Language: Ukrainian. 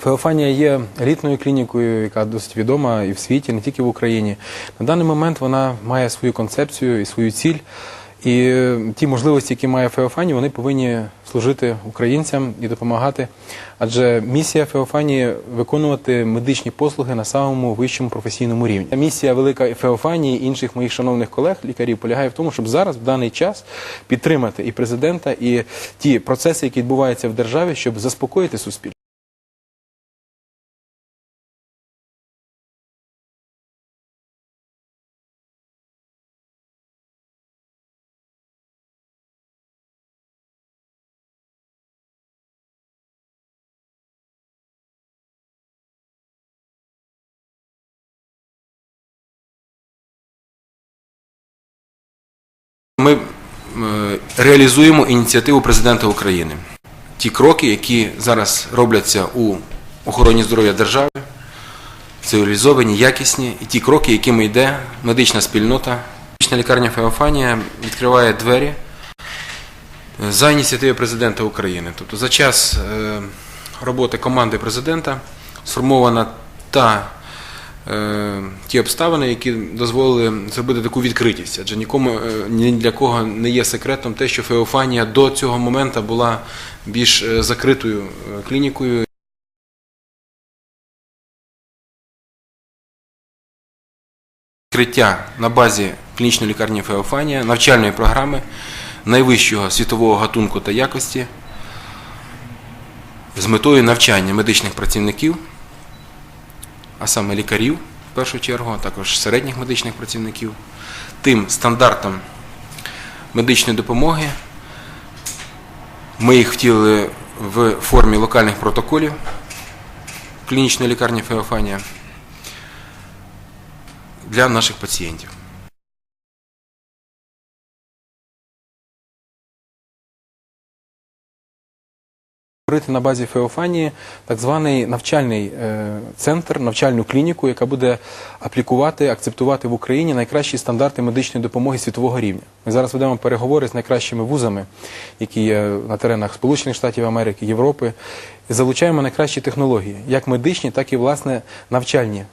Феофанія є елітною клінікою, яка досить відома і в світі, не тільки в Україні. На даний момент вона має свою концепцію і свою ціль. І е, ті можливості, які має Феофанія, вони повинні служити українцям і допомагати. Адже місія Феофанії виконувати медичні послуги на самому вищому професійному рівні. Місія велика Феофанії і інших моїх шановних колег, лікарів, полягає в тому, щоб зараз в даний час підтримати і президента, і ті процеси, які відбуваються в державі, щоб заспокоїти суспільство. Ми е, реалізуємо ініціативу президента України. Ті кроки, які зараз робляться у охороні здоров'я держави, цивілізовані, якісні, і ті кроки, якими йде медична спільнота. Медична лікарня Феофанія відкриває двері е, за ініціативи президента України. Тобто за час е, роботи команди президента сформована та ті обставини, які дозволили зробити таку відкритість. Адже нікому е, ні для кого не є секретом те, що Феофанія до цього моменту була більш е, закритою е, клінікою. Відкриття на базі клінічної лікарні Феофанія, навчальної програми найвищого світового гатунку та якості з метою навчання медичних працівників а саме лікарів в першу чергу, а також середніх медичних працівників, тим стандартам медичної допомоги. Ми їх втілили в формі локальних протоколів клінічної лікарні Феофанія для наших пацієнтів. Створити на базі Феофанії так званий навчальний е, центр, навчальну клініку, яка буде аплікувати, акцептувати в Україні найкращі стандарти медичної допомоги світового рівня. Ми зараз ведемо переговори з найкращими вузами, які є на теренах Сполучених Штатів Америки, Європи, і залучаємо найкращі технології, як медичні, так і власне навчальні